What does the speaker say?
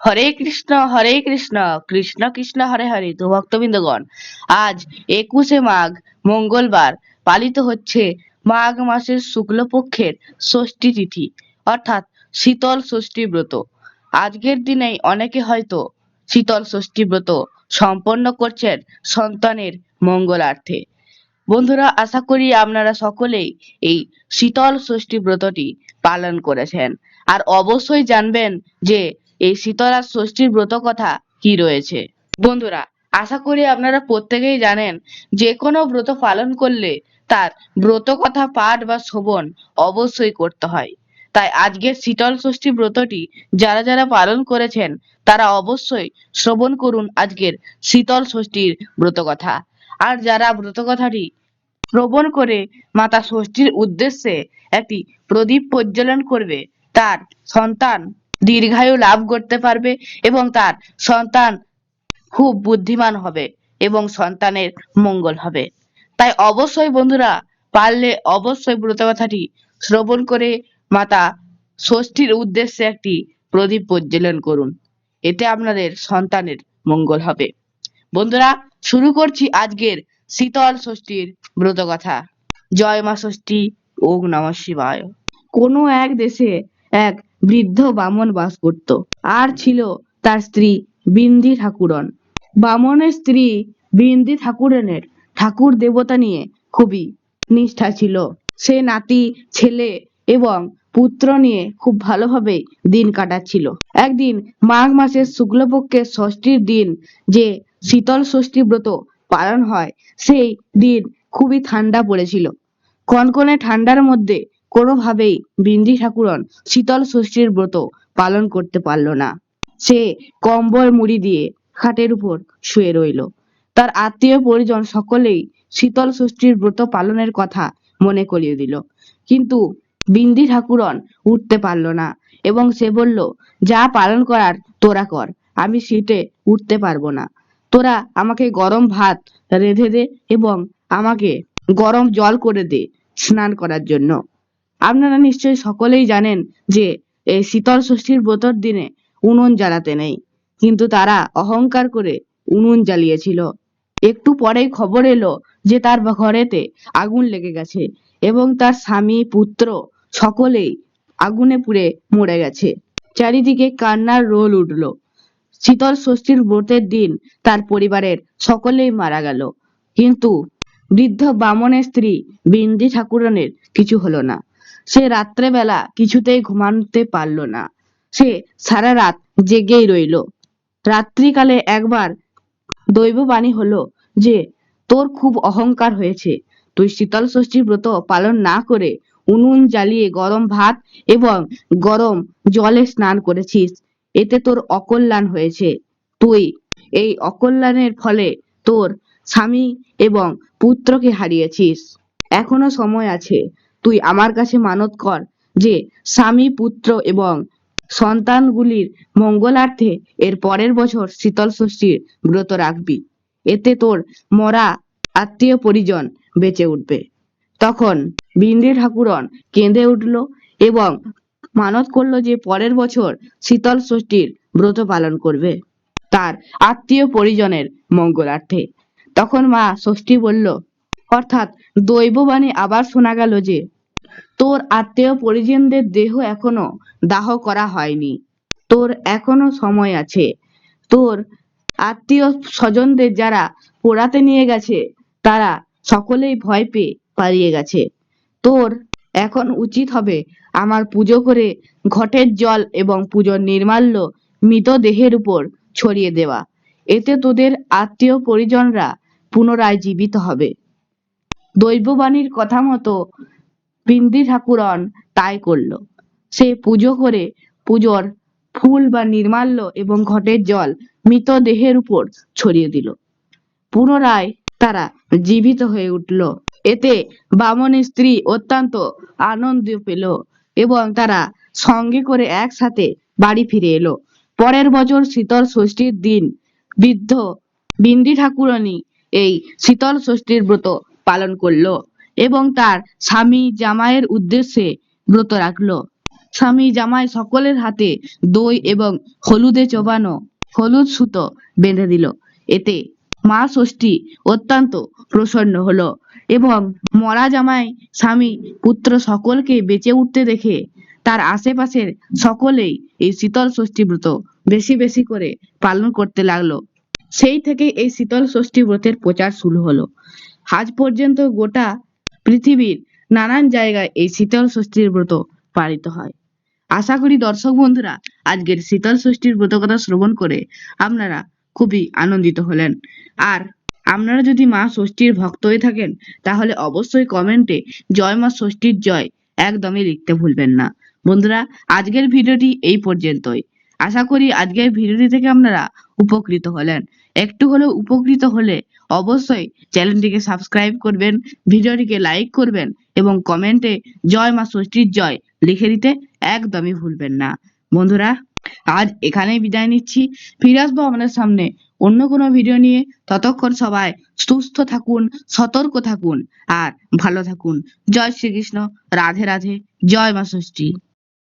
হরে কৃষ্ণ হরে কৃষ্ণ কৃষ্ণ কৃষ্ণ, হরে হরে, তো ভক্তবৃন্দগণ, আজ একুশে মাঘ, মঙ্গলবার, পালিত হচ্ছে মাঘ মাসের শুক্লপক্ষের ষষ্ঠী তিথি, অর্থাৎ শীতল ষষ্ঠী ব্রত। আজকের দিনেই অনেকে হয়তো শীতল ষষ্ঠী ব্রত সম্পন্ন করছেন সন্তানের মঙ্গলার্থে। বন্ধুরা, আশা করি আপনারা সকলেই এই শীতল ষষ্ঠী ব্রতটি পালন করেছেন। আর অবশ্যই জানবেন যে এই শীতলা ষষ্ঠীর ব্রত কথা কি রয়েছে? বন্ধুরা, আশা করি আপনারা প্রত্যেকেই জানেন যে কোনো ব্রত পালন করলে তার ব্রত কথা পাঠ বা শ্রবণ অবশ্যই করতে হয়। তাই আজকের শীতল ষষ্ঠী ব্রতটি যারা যারা পালন করেছেন, তারা অবশ্যই শ্রবণ করুন আজকের শীতল ষষ্ঠীর ব্রত কথা আর যারা ব্রত কথাটি শ্রবণ করে মাতা ষষ্ঠীর উদ্দেশ্যে একটি প্রদীপ প্রজ্বলন করবে, তার সন্তান দীর্ঘায়ু লাভ করতে পারবে এবং তার সন্তান খুব বুদ্ধিমান হবে এবং সন্তানের মঙ্গল হবে। তাই অবশ্যই বন্ধুরা, পারলে অবশ্যই ব্রত কথাটি শ্রবণ করে মাতা ষষ্ঠীর উদ্দেশ্যে একটি প্রদীপ প্রজ্বলন করুন। এতে আপনাদের সন্তানের মঙ্গল হবে। বন্ধুরা, শুরু করছি আজকের শীতল ষষ্ঠীর ব্রত কথা। জয় মা ষষ্ঠী ওম নমঃ শিবায়। কোনো এক দেশে এক বৃদ্ধ বামন বাস করত। আর ছিল তার স্ত্রী বিন্দি ঠাকুরন। বামনের স্ত্রী বিন্দি ঠাকুরনের ঠাকুর দেবতা নিয়ে খুবই নিষ্ঠা ছিল। সে নাতি, ছেলে এবং পুত্র নিয়ে খুব ভালোভাবে দিন কাটাচ্ছিল। একদিন মাঘ মাসের শুক্লপক্ষের ষষ্ঠীর দিন যে শীতল ষষ্ঠী ব্রত পালন হয়, সেই দিন খুবই ঠান্ডা পড়েছিল। কনকনে ঠান্ডার মধ্যে কোনোভাবেই বিন্দি ঠাকুরন শীতল ষষ্ঠীর ব্রত পালন করতে পারল না। সে কম্বল মুড়ি দিয়ে খাটের উপর শুয়ে রইল। তার আত্মীয় পরিজন সকলেই শীতল ষষ্ঠীর ব্রত পালনের কথা মনে করিয়ে দিল। কিন্তু বিন্দি ঠাকুরন উঠতে পারল না এবং সে বলল, যা পালন করার তোরা কর, আমি শীতে উঠতে পারব না। তোরা আমাকে গরম ভাত রেঁধে দে এবং আমাকে গরম জল করে দে স্নান করার জন্য। আপনারা নিশ্চয়ই সকলেই জানেন যে এই শীতল ষষ্ঠীর ব্রতর দিনে উনুন জ্বালাতে নেই। কিন্তু তারা অহংকার করে উনুন জ্বালিয়েছিল। একটু পরেই খবর এলো যে তার ঘরেতে আগুন লেগে গেছে এবং তার স্বামী, পুত্র সকলেই আগুনে পুড়ে মরে গেছে। চারিদিকে কান্নার রোল উঠল। শীতল ষষ্ঠীর ব্রতের দিন তার পরিবারের সকলেই মারা গেল। কিন্তু বৃদ্ধ বামনের স্ত্রী বিন্দি ঠাকুরনের কিছু হলো না। সে রাত্রেবেলা কিছুতেই ঘুমাতে পারল না। সে সারা রাত জেগেই রইল। রাত্রিকালে একবার দৈববাণী হলো যে, তোর খুব অহংকার হয়েছে। তুই শীতল ষষ্ঠী ব্রত পালন না করে উনুন জ্বালিয়ে গরম ভাত এবং গরম জলে স্নান করেছিস। এতে তোর অকল্যাণ হয়েছে। তুই এই অকল্যাণের ফলে তোর স্বামী এবং পুত্রকে হারিয়েছিস। এখনও সময় আছে। তুই আমার কাছে মানত কর যে স্বামী, পুত্র এবং সন্তানগুলির মঙ্গলার্থে এর পরের বছর শীতল ষষ্ঠীর ব্রত রাখবি। এতে তোর মরা আত্মীয় পরিজন বেঁচে উঠবে। তখন বিন্দি ঠাকুরন কেঁদে উঠল এবং মানত করল যে পরের বছর শীতল ষষ্ঠীর ব্রত পালন করবে তার আত্মীয় পরিজনের মঙ্গলার্থে। তখন মা ষষ্ঠী বলল অর্থাৎ দৈববাণী আবার শোনা গেল যে, তোর আত্মীয় পরিজনদের দেহ এখনও দাহ করা হয়নি। তোর এখনও সময় আছে। তোর আত্মীয় স্বজনদের যারা পোড়াতে নিয়ে গেছে, তারা সকলেই ভয় পেয়ে পালিয়ে গেছে। তোর এখন উচিত হবে আমার পুজো করে ঘটের জল এবং পুজোর নির্মাল্য মৃতদেহের উপর ছড়িয়ে দেওয়া। এতে তোদের আত্মীয় পরিজনরা পুনরায় জীবিত হবে। দৈববাণীর কথা মতো বিন্দি ঠাকুরন তাই করল। সে পুজো করে পুজোর ফুল বা নির্মাল্য এবং ঘটের জল মৃতদেহের উপর ছড়িয়ে দিল। পুনরায় তারা জীবিত হয়ে উঠল। এতে বামনের স্ত্রী অত্যন্ত আনন্দ পেল এবং তারা সঙ্গে করে একসাথে বাড়ি ফিরে এলো। পরের বছর শীতল ষষ্ঠীর দিন বৃদ্ধ বিন্দি ঠাকুরানী এই শীতল ষষ্ঠীর ব্রত পালন করল এবং তার স্বামী জামাইয়ের উদ্দেশ্যে ব্রত রাখল। স্বামী জামাই সকলের হাতে দই এবং হলুদে চোবানো হলুদ সুতো বেঁধে দিল। এতে মা ষষ্ঠী অত্যন্ত প্রসন্ন হলো এবং মরা জামাই স্বামী পুত্র সকলকে বেঁচে উঠতে দেখে তার আশেপাশের সকলেই এই শীতল ষষ্ঠী ব্রত বেশি বেশি করে পালন করতে লাগল। সেই থেকে এই শীতল ষষ্ঠী ব্রতের প্রচার শুরু হলো। আজ পর্যন্ত গোটা পৃথিবীর নানান জায়গায় এই শীতল ষষ্ঠীর ব্রত পালিত হয়। আশা করি দর্শক বন্ধুরা, আজকের শীতল ষষ্ঠীর ব্রত কথা শ্রবণ করে আপনারা খুবই আনন্দিত হলেন। আর আপনারা যদি মা ষষ্ঠীর ভক্ত হয়ে থাকেন, তাহলে অবশ্যই কমেন্টে জয় মা ষষ্ঠীর জয় একদমই লিখতে ভুলবেন না। বন্ধুরা, আজকের ভিডিওটি এই পর্যন্তই। আশা করি আজকের ভিডিওটি থেকে আপনারা উপকৃত হলেন। একটু হলেও উপকৃত হলে অবশ্যই চ্যানেলটিকে সাবস্ক্রাইব করবেন, ভিডিওটিকে লাইক করবেন এবং কমেন্টে জয় মা ষষ্ঠীর জয় লিখে দিতে একদমই ভুলবেন না। বন্ধুরা, আজ এখানেই বিদায় নিচ্ছি। ফিরে আসব আপনাদের সামনে অন্য কোনো ভিডিও নিয়ে। ততক্ষণ সবাই সুস্থ থাকুন, সতর্ক থাকুন আর ভালো থাকুন। জয় শ্রীকৃষ্ণ। রাধে রাধে। জয় মা ষষ্ঠী।